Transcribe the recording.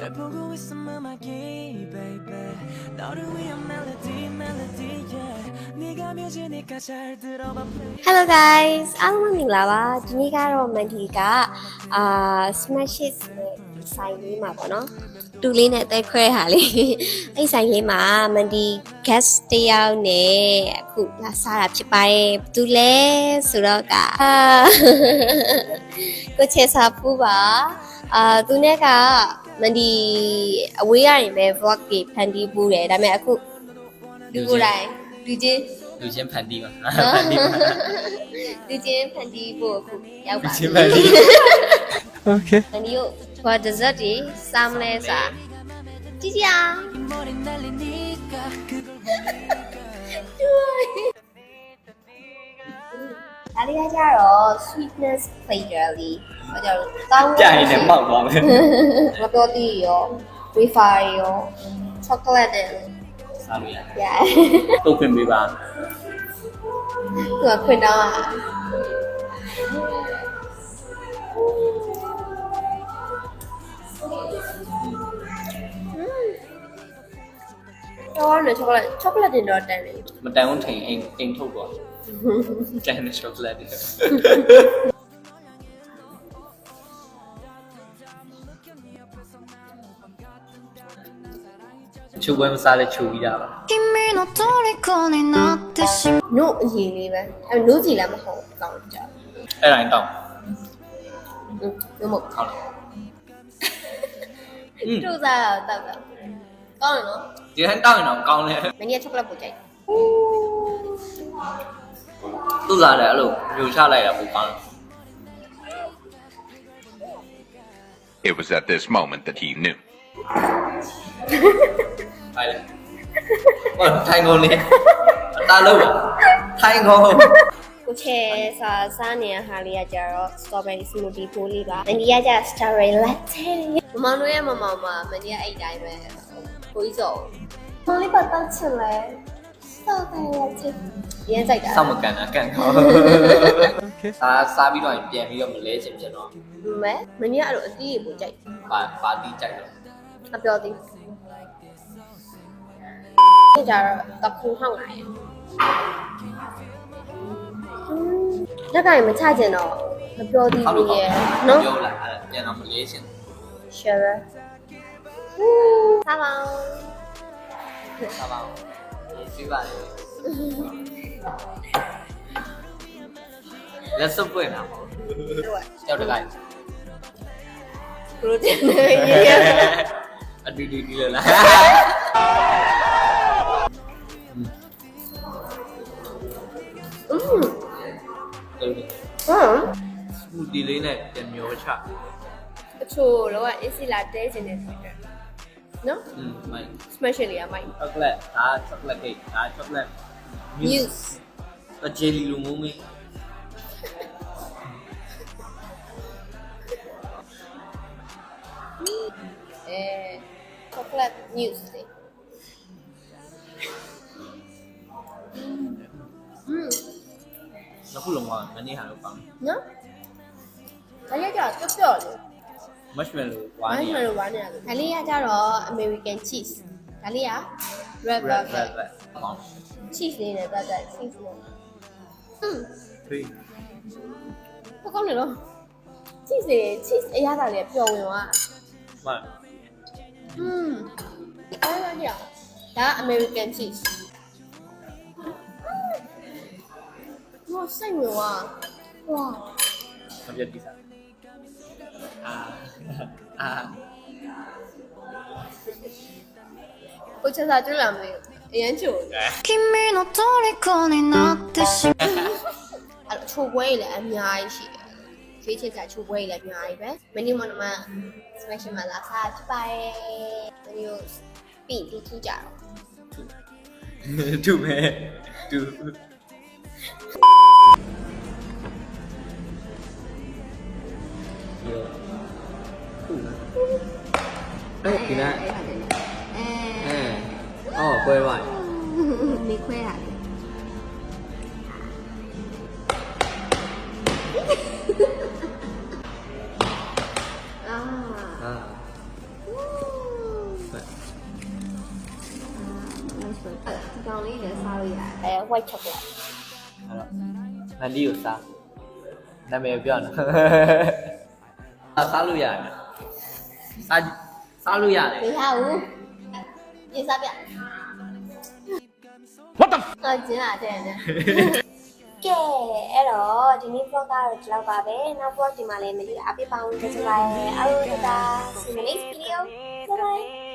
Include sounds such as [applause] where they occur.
널 보고 있으면 막이 baby 너를 위한 melody melody yeah 네가 뮤지니까 잘 들어봐 play Hello guys အားလုံးမင်္ဂလာပါဒီနေ့ကတော့ Mandy ကအာ Smash It နဲ့ဆိုင်လေးမှာပေါ့နော်တူလေးနဲ့တိုက်ခွဲဟာလေးအဲ့ဆိုင်လေးမှာ Mandy guest တယောက်နဲ့အခုလာစားတာဖြစ်ပါတယ်ဘာတူလဲဆိုတော့ကအာကိုချေစာဖူးပါအာသူနဲ့က Mandy အဝေးရရင်ပဲ vlog တွေဖန်တီးပူးတယ်ဒါပေမဲ့အခုဒီကိုယ်တိုင်ဒီချင်းလူချင်းဖန်တီးပါနော်ဖန်တီးပါဒီချင်းဖန်တီးဖို့အခုရောက်လူပါချင်းဖန်တီး Okay ဖန်တီးကိုဘာဒဇတ်တွေစားမလဲစားကြည့်ကြ 他家有 sweetness play jelly，我就當。真係頂棒講嘅。我多啲有 WiFi 有 chocolate。三類人。Yeah。都佢未吧？我佢當啊。Cho con này chocolate, chocolate thì nó đen Mình đang muốn thành em, em thu rồi. Kendini [laughs] çok ya. Chú bơi mà sao lại chú ý Ai à? 君の虜になってしまうနို့အရင်လေးပဲအဲနို့စီလည်းမဟုတ်ကောင်းကြ Ê là anh Tổng နို့မဟုတ် Không là သူ့စားတော့တောက်တာကောင်းတယ်နော် Chứ anh Tổng thì nó không con nữa မင်းရချက်ကလက်ကိုကြိုက်ဟူး သူ့စားတယ်အဲ့လိုမျိုးချလိုက်တာပိုကောင်းတယ် It was at this moment that he knew. ထိုင်လေဟောထိုင်ကုန်လေအတားလို့ပါထိုင်ကုန်ကိုချဲစားစားနေရဟာလေးကကြတော့ strawberry smoothie ပိုးလေးပါမင်းကကြ strawberry latte မမတို့ရဲ့မမမမင်းကအဲ့တိုင်းပဲကိုကြီးစောမလေးပါတောက်ချင်လဲ strawberry latte ရမ်းကြိုက်တာစောင့်မကန်တာကန်ကောစားစားပြီးတော့ရင်ပြန်ပြီးတော့မလဲချင်ဖြစ်တော့မဲမင်းကအဲ့လိုအတီးကိုကြိုက်ပါပါတီးကြိုက်တော့အပြောသေးဒီကြတော့တခုထောင်းလာရင်လက်ကင်မချကျင်တော့မပြောသေးဘူးရဲ့နော်ပြောလာအဲ့ပြန်တော့မလဲချင် share စားပါဦးစားပါ ဦးဒီပါလေလက်စုပ်ပွင့်တာပေါ့တို့ကြောက်တကိုင်ကပရိုတင်းနဲ့ရေးရအတူတူဒီလိုလားอืมတူတူဟမ်စမူတီလေးနဲ့ပြန်မျောချအချို့တော့အစ်စီလာတဲခြင်းနဲ့တွေ့တ no? Mm, mine. Especially, yeah, mine. Chocolate. Ah, chocolate cake. Ah, chocolate. Muse. jelly lumumi. [laughs] Eh, chocolate news day. Mm. No? Kaya. 我选完了我选完了我选完了凯亚加罗 american cheese 凯丽亚 rabbi rabbi 好不好 cheese cheese 嗯可以不讲理了 cheese cheese 哎呀大里漂亮啊嗯来来来来来 american cheese 哇塞牛啊哇 အာအာ ကိုချက်စားတွေ့လာမလို့အရန်ချို 君の虜になってしまう အဲ့ချိုပွဲကြီးလည်းအများကြီးရှိတယ်ရွေးချယ်စားချိုပွဲကြီးလည်းအများကြီးပဲမင်းတို့မနမ smash မှာလာစားဖြစ်ပါရဲ့မင်းတို့ပြီးတူထူးကြတော့ တူမဲတူ အဲ့ えー、いない。えー、ああ、これは。你会啊？white chocolate အဲ့တော့နန်ဒီကိုစားနာမည်ပြောပြနော်စားလို့ရတယ် စားစားလို့ရတယ်မရဘူးပြင်စားပြ What the အကျင်းလာတဲ့နဲ့ကဲအဲ့တော့ဒီနေ့ vlog ကတော့ဒီလောက်ပါပဲနောက် vlog ဒီမှာလည်းမလီအပြစ်ပေါင်းကြည့်လိုက်အားလုံးတတာ see you next video bye bye